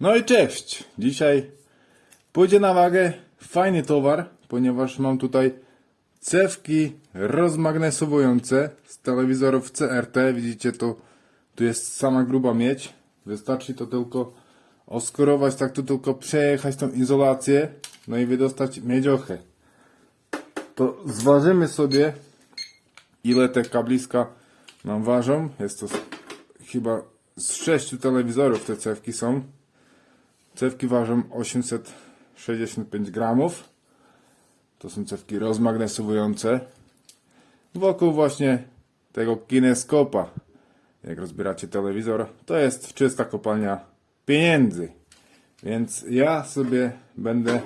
No i cześć! Dzisiaj pójdzie na wagę fajny towar, ponieważ mam tutaj cewki rozmagnesowujące z telewizorów CRT. Widzicie to, tu jest sama gruba miedź. Wystarczy to tylko oskorować, tak tu tylko przejechać tą izolację, no i wydostać miedziochę. To zważymy sobie, ile te kabliska nam ważą. Jest to chyba z sześciu telewizorów te cewki są. Cewki ważą 865 gramów. To są cewki rozmagnesowujące. Wokół właśnie tego kineskopa, jak rozbieracie telewizor, to jest czysta kopalnia pieniędzy. Więc ja sobie będę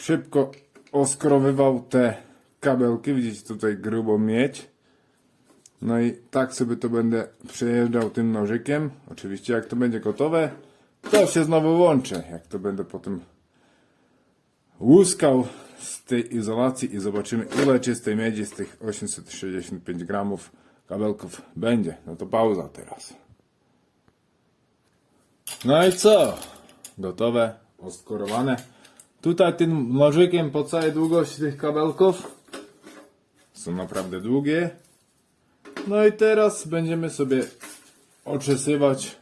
szybko oskrowywał te kabelki. Widzicie tutaj grubą miedź. No i tak sobie to będę przejeżdżał tym nożykiem. Oczywiście jak to będzie gotowe, to się znowu łączę. Jak to będę potem łuskał z tej izolacji i zobaczymy ile czystej miedzi z tych 865 gramów kabelków będzie. No to pauza teraz. No i co? Gotowe, oskorowane. Tutaj tym nożykiem po całej długości tych kabelków są naprawdę długie. No i teraz będziemy sobie oczesywać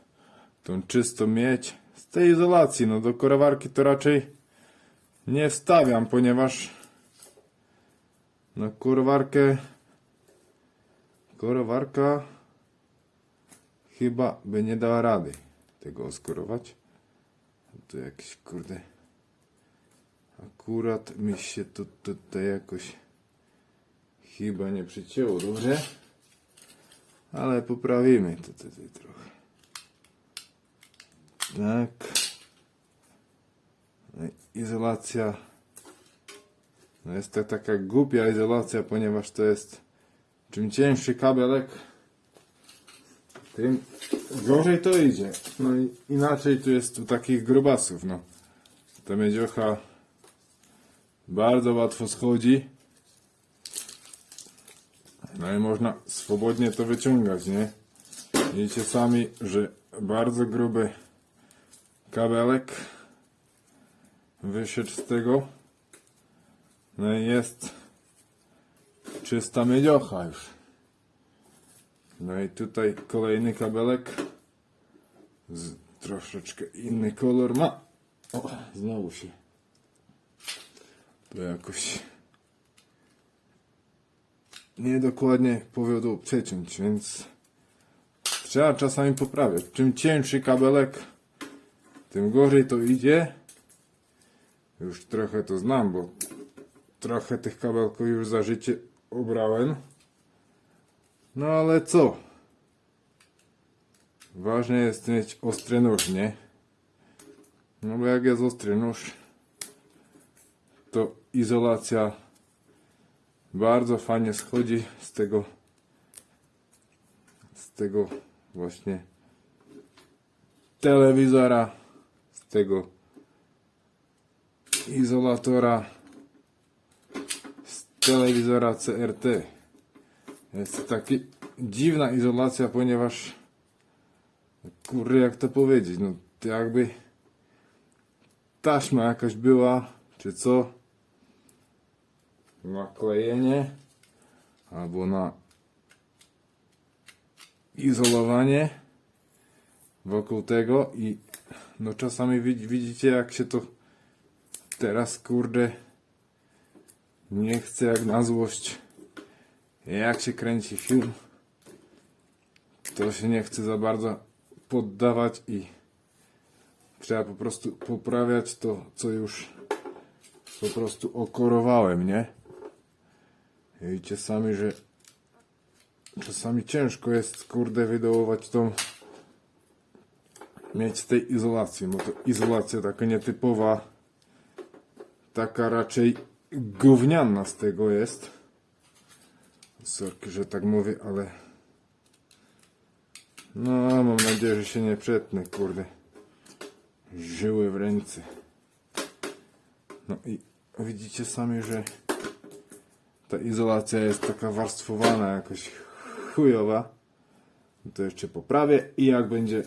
tą czystą miedź z tej izolacji. No do korowarki to raczej nie wstawiam, ponieważ no korowarkę korowarka chyba by nie dała rady tego oskorować. To jakiś kurde akurat mi się to tutaj jakoś chyba nie przycięło dobrze. Ale poprawimy to tutaj trochę. Tak. No Izolacja. No jest to taka głupia izolacja, ponieważ to jest czym cięższy kabelek, tym gorzej to idzie. No i inaczej tu jest u takich grubasów, no. Ta miedziocha bardzo łatwo schodzi. No i można swobodnie to wyciągać, nie? Widzicie sami, że bardzo gruby kabelek wyszedł z tego. No i jest czysta miedziocha już. No i tutaj kolejny kabelek z troszeczkę inny kolor ma. O, znowu się to jakoś niedokładnie powiodło przeciąć, więc trzeba czasami poprawiać. Czym cięższy kabelek, tym gorzej to idzie. Już trochę to znam, bo trochę tych kabelków już za życie ubrałem. No ale co? Ważne jest mieć ostry nóż, nie? No bo jak jest ostry nóż, to izolacja bardzo fajnie schodzi z tego z tego właśnie telewizora tego izolatora z telewizora CRT jest to taka dziwna izolacja ponieważ kurde jak to powiedzieć no to jakby taśma jakaś była czy co? Naklejenie albo na izolowanie wokół tego i no czasami widz- widzicie jak się to teraz kurde nie chce jak na złość jak się kręci film to się nie chce za bardzo poddawać i trzeba po prostu poprawiać to co już po prostu okorowałem, nie? Widzicie sami, że czasami ciężko jest, kurde, wydołować tą mieć tej izolacji, bo to izolacja taka nietypowa, taka raczej gówniana z tego jest. Sorki, że tak mówię, ale no, mam nadzieję, że się nie przetnę, kurde. Żyły w ręce. No i widzicie sami, że ta izolacja jest taka warstwowana, jakoś chujowa. To jeszcze poprawię i jak będzie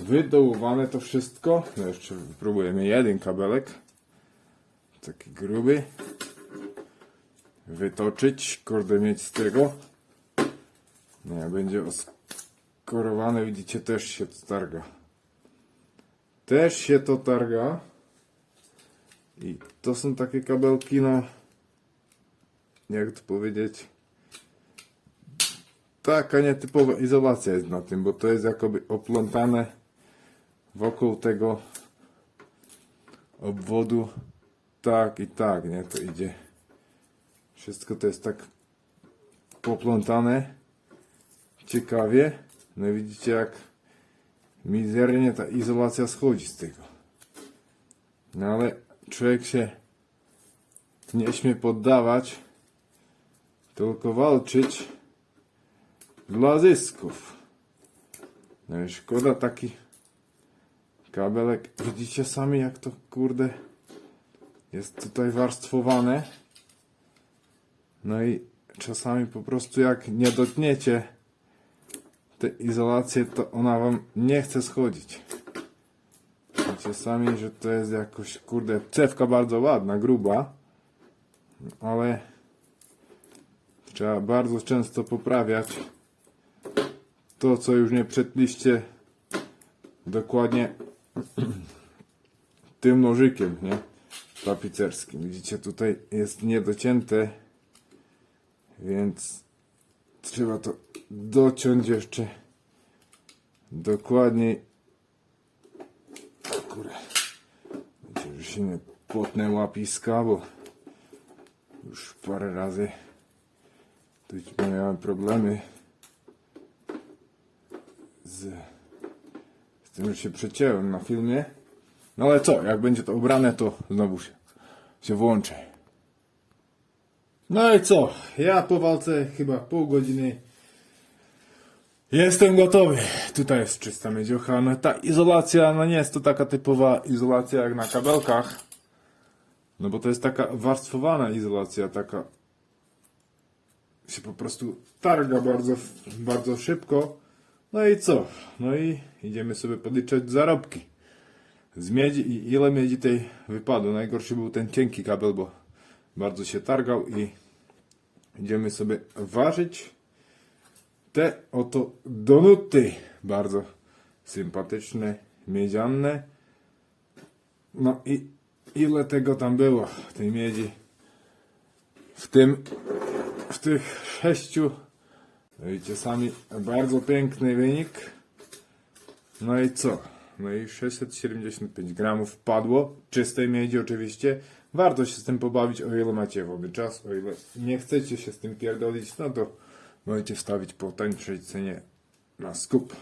wydołowane to wszystko. No jeszcze próbujemy jeden kabelek. Taki gruby. Wytoczyć, kurde mieć z tego. No jak będzie oskorowany, widzicie, też się to targa. Też się to targa. I to są takie kabelki, no. Jak to powiedzieć? Taka nietypowa izolacja jest na tym, bo to jest jakoby oplątane wokół tego obwodu. Tak i tak, nie? To idzie. Wszystko to jest tak poplątane. Ciekawie. No widzicie jak mizernie ta izolacja schodzi z tego. No ale człowiek się nie śmie poddawać, tylko walczyć dla zysków. No i szkoda taki kabelek. Widzicie sami jak to kurde jest tutaj warstwowane. No i czasami po prostu jak nie dotkniecie te izolacje, to ona wam nie chce schodzić. Widzicie sami, że to jest jakoś, kurde, cewka bardzo ładna, gruba, ale trzeba bardzo często poprawiać to, co już nie przetliście dokładnie tym nożykiem, nie? Tapicerskim. Widzicie, tutaj jest niedocięte, więc trzeba to dociąć jeszcze dokładniej. O Kurde. Widzicie, że się nie potnę łapiska, bo już parę razy tu miałem problemy z, z tym, że się przecięłem na filmie. No ale co, jak będzie to ubrane, to znowu się, się włączę. No i co? Ja po walce chyba pół godziny jestem gotowy. Tutaj jest czysta miedziocha. No ta izolacja, no nie jest to taka typowa izolacja jak na kabelkach. No bo to jest taka warstwowana izolacja, taka się po prostu targa bardzo, bardzo szybko. No i co? No i idziemy sobie podliczać zarobki z miedzi i ile miedzi tej wypadło. Najgorszy był ten cienki kabel, bo bardzo się targał i idziemy sobie ważyć te oto donuty. Bardzo sympatyczne, miedziane. No i ile tego tam było, tej miedzi w tym, w tych sześciu. Widzicie sami, bardzo piękny wynik. No i co? No i 675 gramów padło, czystej miedzi oczywiście. Warto się z tym pobawić, o ile macie wolny czas, o ile nie chcecie się z tym pierdolić, no to możecie wstawić po tańszej cenie na skup.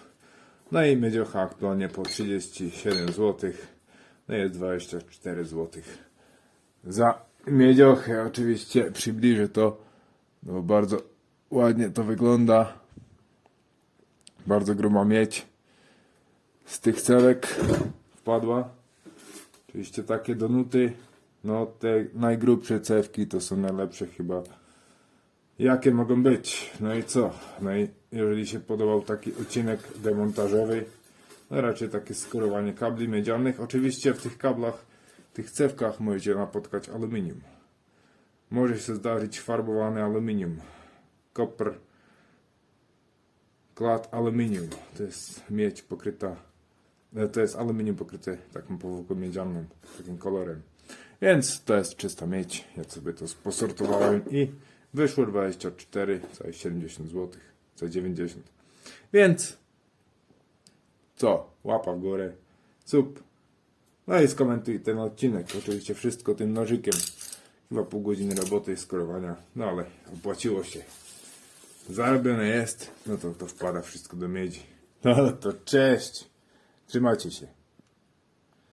No i miedziocha aktualnie po 37 zł, no jest 24 zł za miedziochę. Oczywiście przybliżę to, bo bardzo ładnie to wygląda. Bardzo gruba miedź z tych cewek wpadła. Oczywiście takie donuty, no te najgrubsze cewki to są najlepsze chyba jakie mogą być. No i co? No i jeżeli się podobał taki odcinek demontażowy, no raczej takie skorowanie kabli miedzianych. Oczywiście w tych kablach, tych cewkach możecie napotkać aluminium. Może się zdarzyć farbowane aluminium. Jest miedź pokryta E, To jest aluminium pokryte taką powłoką miedzianą, takim kolorem. Więc to jest czysta miedź. Ja sobie to posortowałem i wyszło 24,70 zł za 90. Więc co? Łapa w górę, sub. No i skomentuj ten odcinek. Oczywiście wszystko tym nożykiem. Chyba pół godziny roboty i skorowania. No ale opłaciło się. Zarobione jest. No to to wpada wszystko do miedzi. No to cześć. Trzymajcie się.